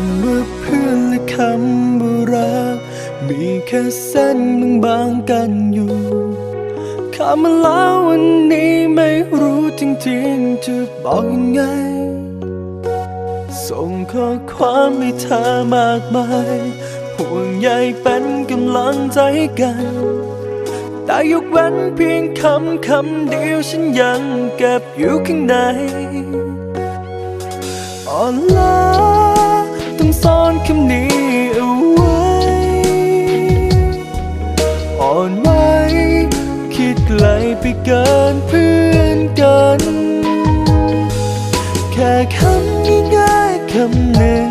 ำว่าเพื่อนและคำบูรัก มีแค่เส้นบางๆกันอยู่คำลาวันนี้ไม่รู้จริงๆจะบอกยังไง ส่งข้อความให้เธอมากมายห่วงใยเป็นกำลังใจกัน แต่ยกเว้นเพียงคำคำเดียวฉันยังเก็บอยู่ข้างในออนล้า ซ่อนคำนี้เอาไว้อ่อนไหวคิดไกลไปเกินเพื่อนกัน แค่คำง่ายๆคำหนึ่ง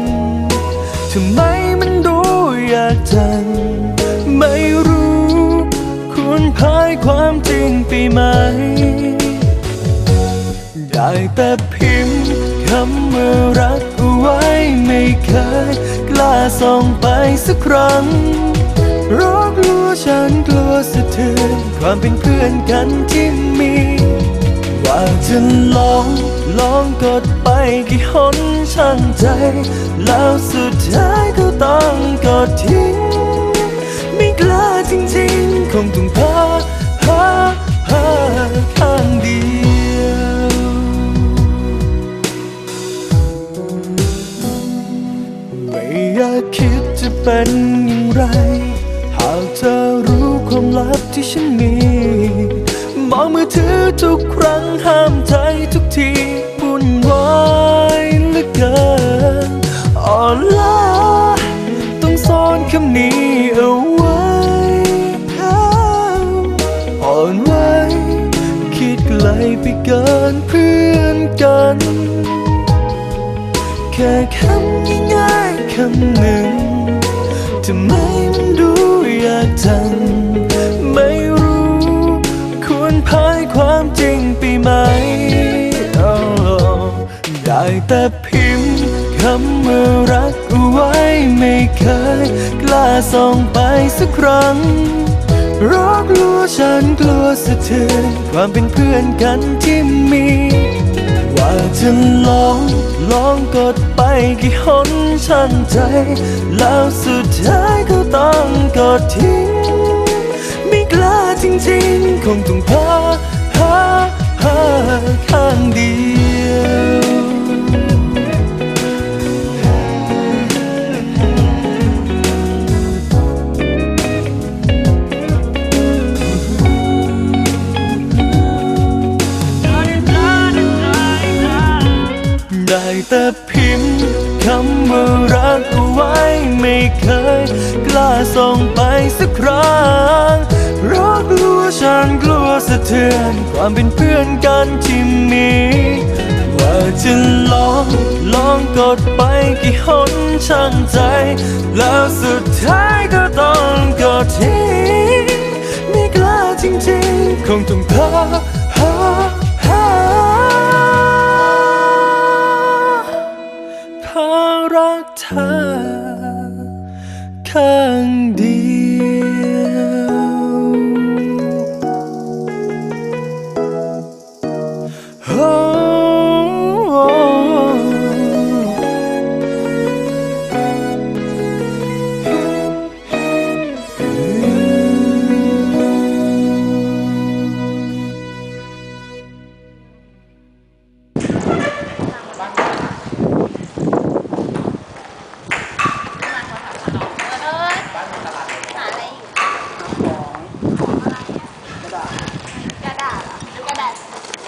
ทำไมมันดูยากจัง ไม่รู้ควรพายความจริงไปไหม ได้แต่พิมพ์คำว่ารัก ไว้ไม่เคย กล้าส่องไปสักครั้งรักลัวฉันกลัวสะเทือนความเป็นเพื่อนกันที่มี ว่าจะลองลองกดไปกี่หนช่างใจ แล้วสุดท้ายก็ต้องกดทิ้ง ไม่กล้าจริงๆ คงต้อง คิดจะเป็นอย่างไร หากเธอรู้ความลับที่ฉันมี มองมือถือทุกครั้งห้ามใจทุกทีวุ่นวายเหลือเกินอ่อนล้าต้องซ่อนคำนี้เอาไว้อ่อนไหวคิดไกลไปเกินเพื่อนกัน แค่คำง่ายำหนึ่งทำไมมันดูยากจังไม่รู้ ควรพายความจริงไปไหม Oh ได้แต่พิมพ์คำว่ารักเอาไว้ไม่เคย กล้าส่องไปสักครั้งรักลัวฉันกลัวสะเทือนความเป็นเพื่อนกันที่มี ว่าจะลอง ลองกดไปกี่หนช่างใจ แล้วสุดท้ายก็ต้องกดทิ้ง ไม่กล้าจริงๆ คงต้องพาหาหาข้างดี พิมพ์คำว่ารักเอาไว้ไม่เคย กล้าส่งไปสักครั้งรักลัวฉันกลัวสะเทือน ความเป็นเพื่อนกันที่มีว่าจะลองลองกดไปกี่หนช่างใจ แล้วสุดท้ายก็ต้องกดทิ้งไม่กล้าจริงๆ คงต้อง 坑底。best.